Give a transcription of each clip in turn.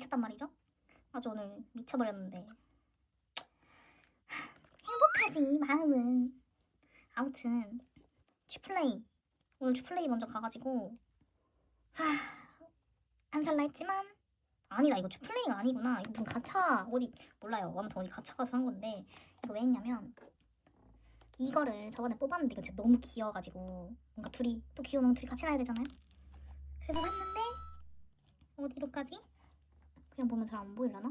미쳤단 말이죠? 아주 오늘 미쳐버렸는데. 행복하지 마음은. 아무튼 쥐플레이. 오늘 쥐플레이 먼저 가가지고 하 안 살라 했지만 아니다 이거 쥐플레이가 아니구나. 이거 무슨 가차 어디 몰라요. 아무튼 어디 가차 가서 산 건데 이거 왜 했냐면 이거를 저번에 뽑았는데 이거 진짜 너무 귀여워가지고 뭔가 둘이 또 귀여우면 둘이 같이 나야 되잖아요. 그래서 샀는데 어디로까지? 그냥 보면 잘 안 보이려나?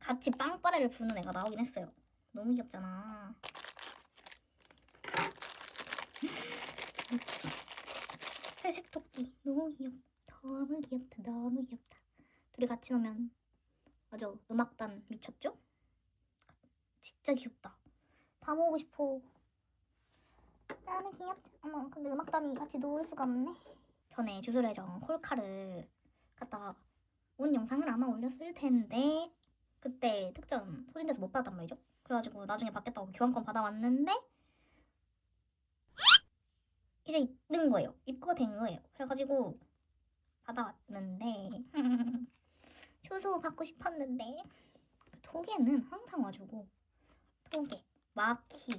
같이 빵빠레를 부는 애가 나오긴 했어요. 너무 귀엽잖아. 회색 토끼 너무 귀엽다. 너무 귀엽다. 너무 귀엽다. 둘이 같이 노면 아주 음악단 미쳤죠? 진짜 귀엽다. 다 모으고 싶어. 나는 귀엽다. 어머, 근데 음악단이 같이 놀 수가 없네. 전에 주술회전 콜카를 갖다가 온 영상을 아마 올렸을 텐데 그때 특전 소진돼서 못 받았단 말이죠. 그래가지고 나중에 받겠다고 교환권 받아왔는데 이제 있는 거예요. 입고가 된 거예요. 그래가지고 받아왔는데 효소 받고 싶었는데 그 토개는 항상 와주고 토개, 마키,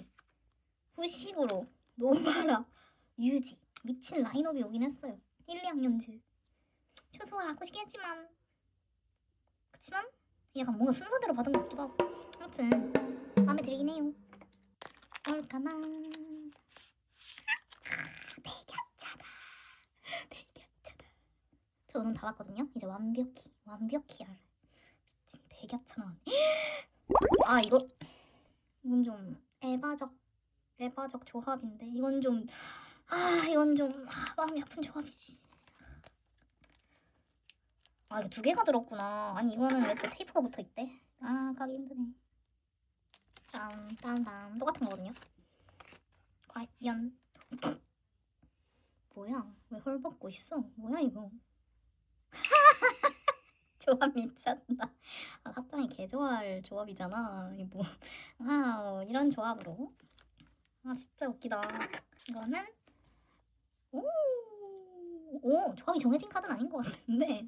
후식으로 노바라, 유지 미친 라인업이 오긴 했어요. 1, 2학년즈 효소가 갖고 싶겠지만 그치만 약간 뭔가 순서대로 받은 것 같기도 하고. 아무튼 마음에 들긴 해요. 뭘까나. 배겼잖아 배겼잖아 저 오늘 다 봤거든요? 이제 완벽히 완벽히 알아 미친 배겼잖아 아 이거. 이건 좀 에바적 에바적 조합인데 이건 좀 아 이건 좀 아, 마음이 아픈 조합이지 아 이게 두 개가 들었구나. 아니 이거는 왜 또 테이프가 붙어 있대? 아 가기 힘드네. 다음 다음 다음 똑같은 거거든요. 과연 뭐야? 왜 헐벗고 있어? 뭐야 이거? 조합 미쳤나? 아, 합장이 개 좋아할 조합이잖아. 이 뭐? 아 이런 조합으로? 아 진짜 웃기다. 이거는 오, 오 조합이 정해진 카드는 아닌 것 같은데.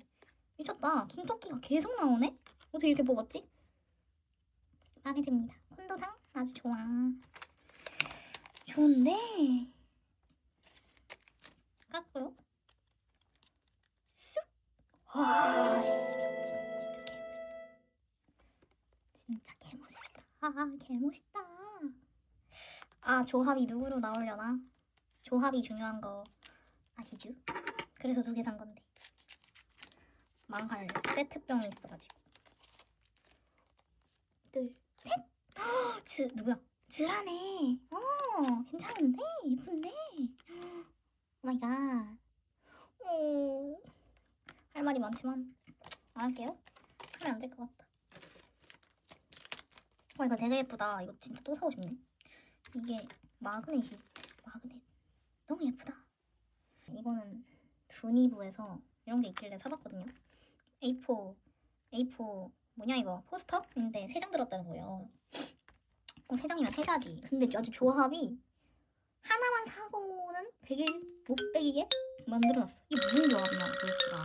미쳤다. 킹토끼가 계속 나오네? 어떻게 이렇게 뽑았지? 마음에 듭니다. 콘도상 아주 좋아. 좋은데? 깎고요. 쓱! 와, 씨, 미친. 진짜 개멋있다. 진짜 개멋있다. 아, 개멋있다. 아, 조합이 누구로 나오려나? 조합이 중요한 거 아시죠? 그래서 두 개 산 건데. 망할 세트병이 있어가지고. 둘, 셋! 헉, 즈, 누구야? 즈라네. 어, 괜찮은데? 예쁜데? 오마이갓. 오, 할 말이 많지만 안 할게요. 하면 안 될 것 같다. 와 이거 되게 예쁘다. 이거 진짜 또 사고 싶네. 이게 마그넷이 마그넷. 너무 예쁘다. 이거는 두니부에서 이런 게 있길래 사봤거든요 A4 A4 뭐냐 이거 포스터인데 세 장 들었다는 거예요. 어, 세 장이면 세 자지. 근데 아주 조합이 하나만 사고는 100일 못 빼기게 만들어놨어. 이게 무슨 조합이냐 도대체가.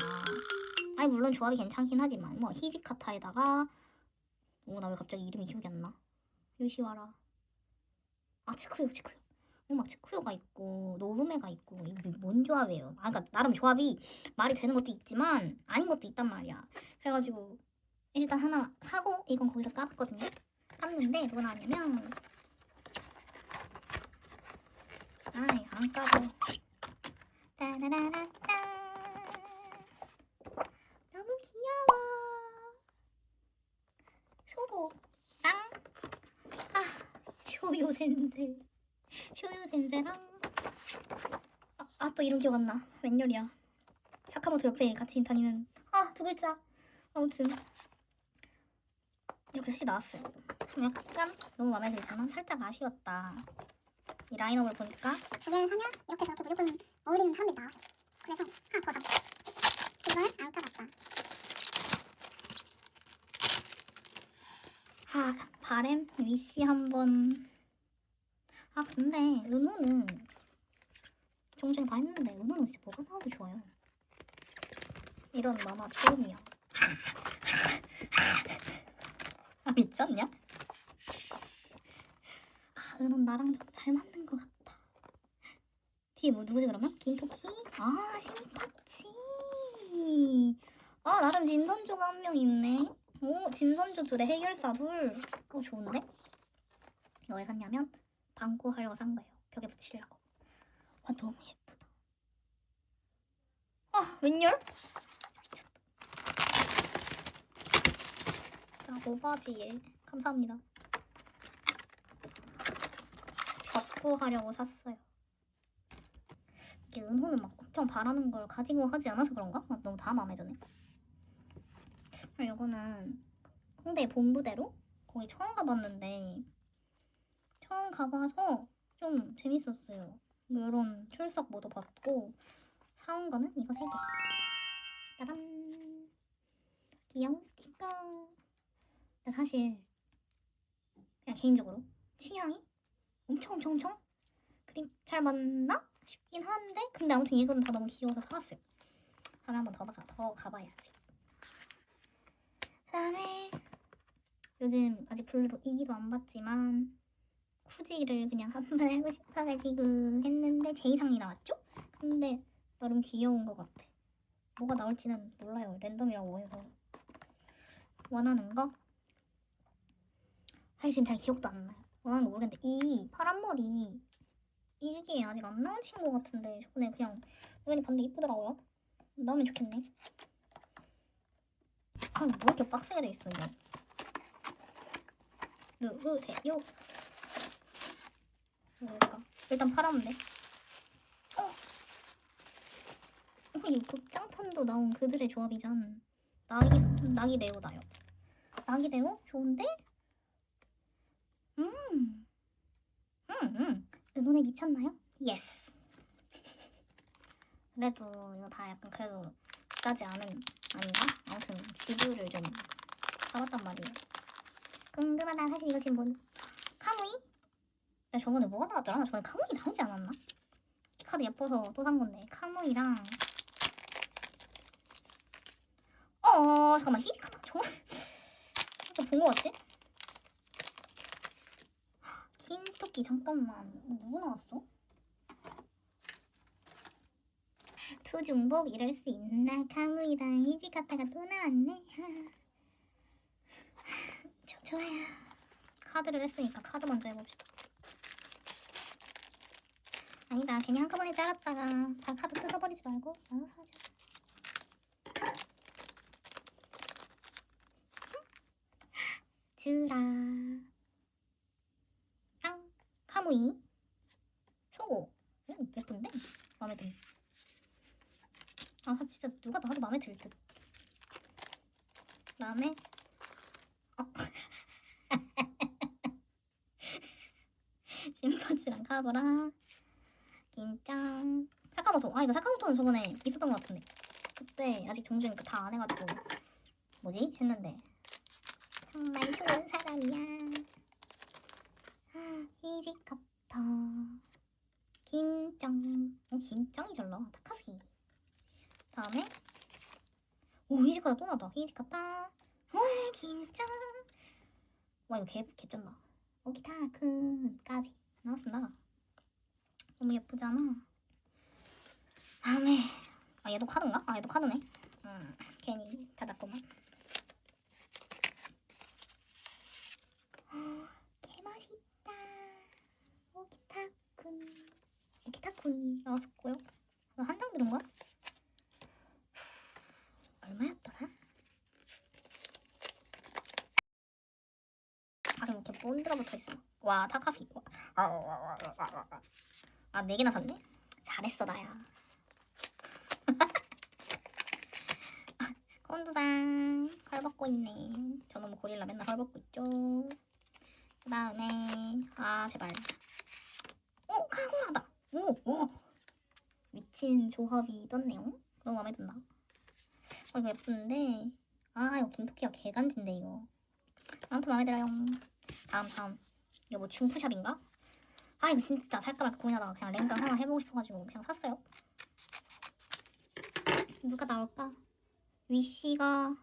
아니 물론 조합이 괜찮긴 하지만 뭐 히지카타에다가 어나 왜 갑자기 이름이 기억이 안 나? 요시와라. 아 치쿠요 치쿠요. 어, 막 치쿠요가 있고 노브메가 있고 뭔 조합이에요? 아 그러니까 나름 조합이 말이 되는 것도 있지만 아닌 것도 있단 말이야. 그래가지고 일단 하나 사고 이건 거기서 까봤거든요. 깠는데 누가 나왔냐면 아이 안 까져. 따라라라따 너무 귀여워. 소보랑 아 쇼요 센세 쇼요 센세랑 아 또 이름 기억 안 나. 웬열이야. 사카모토 옆에 같이 다니는 아 두 글자. 아무튼 이렇게 셋이 나왔어요. 좀 약간 너무 마음에 들지만 살짝 아쉬웠다. 이 라인업을 보니까 두 개를 사면 이렇게 저렇게 무조건 어울리는 사람들이 나와. 그래서 하나 더 사. 이거는 안 까봤다. 아 바램 위시 한번 아 근데 은호는 정주행 다 했는데 은호는 진짜 뭐가 나와도 좋아요 이런 만화 처음이야 아 미쳤냐? 아 은호 나랑 좀 잘 맞는 것 같다 뒤에 뭐 누구지 그러면? 김토키? 아 신파치 아 나름 진선조가 한 명 있네 오 진선조 둘의 해결사 둘 어, 좋은데? 이거 왜 샀냐면 방구하려고 산 거예요. 벽에 붙이려고. 와 너무 예쁘다. 아 웬열? 자 모바지에 감사합니다. 벽구 하려고 샀어요. 이게 은호는 막 엄청 바라는 걸 가지고 하지 않아서 그런가? 아, 너무 다 마음에 드네. 이거는 홍대 본부대로 거기 처음 가봤는데 처음 가봐서 좀 재밌었어요. 이런 출석 모두 받고 사온 거는 이거 세 개. 짜란. 귀여운 스티커. 근데 사실 그냥 개인적으로 취향이 엄청 엄청 엄청 그림 잘 맞나 싶긴 한데 근데 아무튼 이거는 다 너무 귀여워서 사왔어요. 다음에 한번 더, 가, 더 가봐야지. 그다음에 요즘 아직 별로 이기도 안 봤지만 쿠지를 그냥 한번 하고 싶어가지고 했는데 제 이상이 나왔죠? 근데 나름 귀여운 것 같아. 뭐가 나올지는 몰라요. 랜덤이라고 해서 원하는 거 사실 지금 잘 기억도 안 나요. 원하는 거 모르겠는데 이 파란 머리 일기에 아직 안 나온 친구 같은데 저번에 그냥 우연히 봤는데 이쁘더라고요. 나오면 좋겠네. 아, 뭐 이렇게 빡세게 돼 있어 이거. 누구세요? 뭘까? 일단 팔았네. 어. 어, 이 극장판도 나온 그들의 조합이잖. 낙이 낙이 레오다요. 낙이 레오 좋은데? 음. 음, 음. 은혼에 미쳤나요? 예스. 그래도 이거 다 약간 그래도 비싸지 않은 아닌가? 아무튼 지브를 좀 사봤단 말이에요. 궁금하다. 사실 이거 지금 뭔? 나 저번에 뭐가 나왔더라? 나 저번에 카무이 나오지 않았나? 이 카드 예뻐서 또 산 건데 카무이랑 어 잠깐만 히지 카드 저거 본거 같지? 긴 토끼 잠깐만 누구 나왔어? 투중복 이럴 수 있나 카무이랑 히지 카타가 또 나왔네 저, 좋아요 카드를 했으니까 카드 먼저 해봅시다 아니다 괜히 한꺼번에 잘랐다가 다 카드 뜯어버리지 말고. 나눠서 하자. 즈라. 랑 카무이. 소고. 오 예쁜데? 마음에 드네. 아 진짜 누가 나도 마음에 들듯. 그다음에? 어. 심파치랑 카고랑 긴짱 사카모토. 아 이거 사카모토는 저번에 있었던 것 같은데. 그때 아직 정주행 다안 해가지고. 뭐지? 했는데. 정말 좋은 사람이야. 히지카타 긴짱 어 긴짱이 잘 나와. 타카스기 다음에. 오 히지카타 또 나다. 히지카타 오 긴짱 와 이거 개 개쩐다. 오기타큰까지 나왔습니다 너무 예쁘잖아. 다음에 아 얘도 카드인가? 아 얘도 카드네. 음 괜히 닫았구만. 개 맛있다. 오 기타군 오기타군 나왔었고요. 한 장 들은 거야? 얼마였더라? 아 이렇게 본드가 붙어 있어. 와 타카스키. 아, 네 개나 샀네? 잘했어, 나야. 콘도상 헐벗고 있네. 뭐 고릴라 맨날 헐벗고 있죠. 그 다음에, 아, 제발. 오, 카구라다. 오, 오. 미친 조합이 떴네요. 너무 마음에 든다. 어, 이거 예쁜데. 아, 이거 김토끼가 개간지인데, 이거. 아무튼 마음에 들어요. 다음 다음 이거 뭐 중푸샵인가? 아 이거 진짜 살까 말까 고민하다가 그냥 랭강 하나 해보고 싶어가지고 그냥 샀어요. 누가 나올까? 위씨가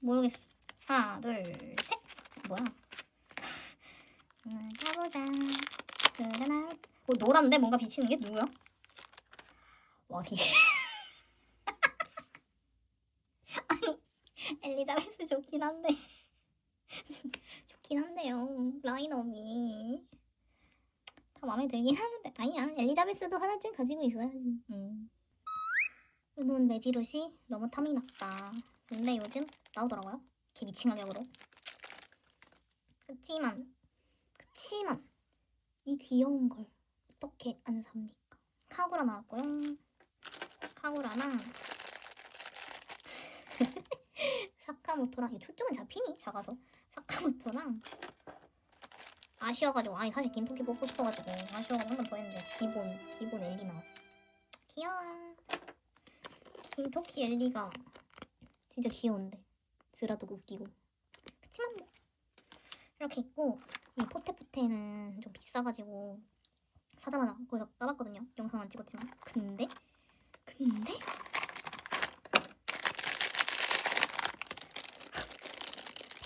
모르겠어. 하나 둘 셋. 뭐야? 음, 가보자. 그래 나올. 어 노란데 뭔가 비치는 게 누구야? 와 되게. 아니 엘리자베스 좋긴 한데. 좋긴 한데요. 라인업이 다 마음에 들긴 하는데 아니야. 엘리자베스도 하나쯤 가지고 있어야지. 음. 은혼 매지루시 너무 탐이 났다. 근데 요즘 나오더라고요. 개 미친 가격으로. 그치만 그치만 이 귀여운 걸 어떻게 안 삽니까? 카구라 나왔고요. 카구라랑 사카모토랑 이 초점은 잡히니 작아서 사카모토랑 아쉬워가지고 아니 사실 긴토끼 뽑고 싶어가지고 아쉬워가지고 한 번 더 했는데 기본 기본 엘리 나왔어. 귀여워. 긴토끼 엘리가 진짜 귀여운데. 드라도 웃기고. 그치만 뭐. 이렇게 있고 이 포테포테는 좀 비싸가지고 사자마자 거기서 까봤거든요. 영상 안 찍었지만. 근데 근데?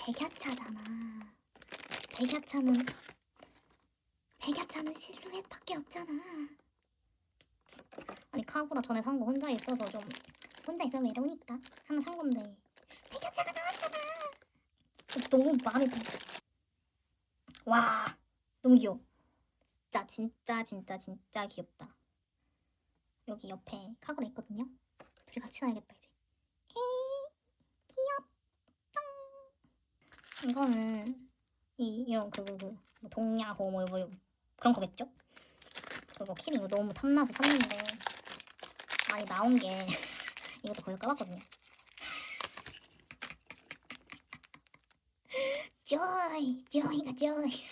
백야차잖아. 백야차는 백야차는 실루엣밖에 없잖아. 치, 아니 카구라 전에 산 거 혼자 있어서 좀 혼자 있으면 외로우니까 하나 산 건데 백야차가 나왔잖아. 너무 마음에 들어. 와 너무 귀여워. 진짜 진짜 진짜 진짜 귀엽다. 여기 옆에 카구라 있거든요. 둘이 같이 나야겠다 이제. 에이 귀엽다. 이거는 이 이런 그거 그, 뭐 동야호 뭐, 뭐 그런 거겠죠? 그거 키링 이거 너무 탐나서 샀는데 많이 나온 게 이것도 거기서 까봤거든요. 조이 조이가 조이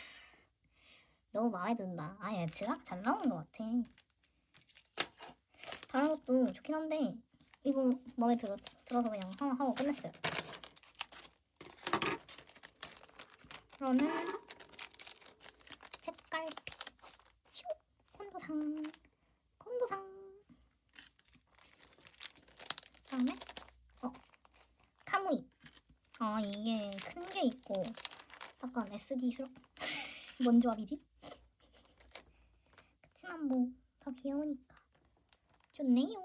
너무 마음에 든다. 아예 드락 잘 나오는 것 같아. 다른 것도 좋긴 한데 이거 마음에 들어, 들어서 그냥 하나 하고 끝냈어요. 그러면 색깔 슈 콘도상 콘도상. 다음에 어 카무이. 아 이게 큰 게 있고 약간 SD스러 뭔 조합이지? 그치만 뭐 더 귀여우니까. 좋네요.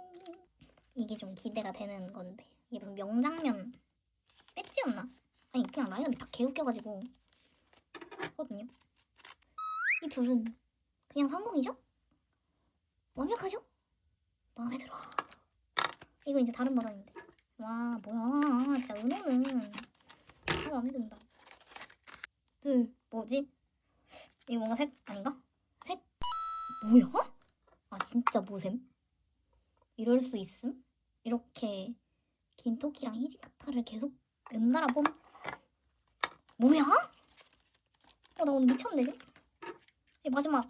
이게 좀 기대가 되는 건데. 이게 무슨 명장면 배지였나? 아니 그냥 라인업이 다 개웃겨가지고 하거든요. 이 둘은 그냥 성공이죠? 완벽하죠? 마음에 들어. 이거 이제 다른 버전인데. 와 뭐야 진짜 은호는 다 마음에 든다. 둘 뭐지? 이거 뭔가 셋 아닌가? 셋 뭐야? 아 진짜 뭐셈? 이럴 수 있음? 이렇게 긴 토끼랑 히지카타를 계속 연달아 봄 뭐야? 어, 나 오늘 미쳤네? 이 마지막.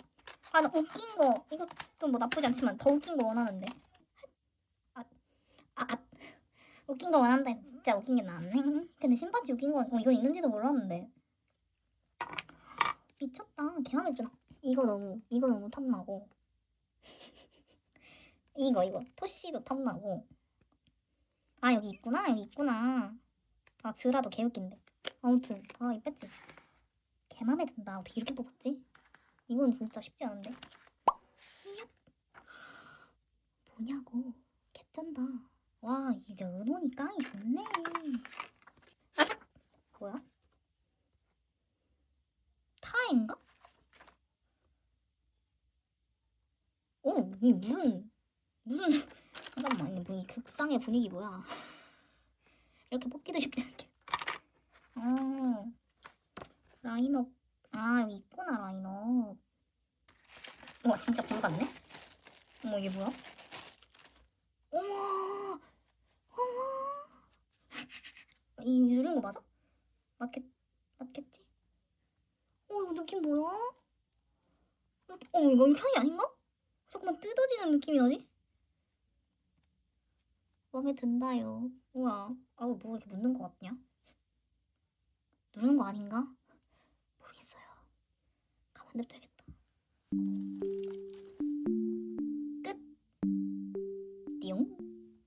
아, 나 웃긴 거. 이것도 뭐 나쁘지 않지만 더 웃긴 거 원하는데. 아, 아, 아. 웃긴 거 원한다. 진짜 웃긴 게 나왔네. 근데 신바지 웃긴 거, 어, 이거 있는지도 몰랐는데. 미쳤다. 좀. 이거 너무, 이거 너무 탐나고. 이거, 이거. 토시도 탐나고. 아, 여기 있구나. 여기 있구나. 아, 즈라도 개웃긴데. 아무튼. 아, 이 뺐지. 개 맘에 든다. 어떻게 이렇게 뽑았지? 이건 진짜 쉽지 않은데. 얍. 뭐냐고. 개쩐다. 와, 이제 은혼이 깡이 좋네. 뭐야? 타인가? 어, 이 무슨 무슨 잠깐만, 뭐이 극상의 분위기 뭐야? 이렇게 뽑기도 쉽지 않게. 어. 라인업 아 여기 있구나 라인업 와 진짜 불 같네 어머 이게 뭐야 어머 어머 이 누른 거 맞아? 맞겠 맞겠지? 어 이거 느낌 뭐야? 어 이거 향이 아닌가? 조금만 뜯어지는 느낌이 나지? 마음에 든다요 우와 아우 뭐 이렇게 묻는 거 같냐? 누르는 거 아닌가? 안 해도 되겠다.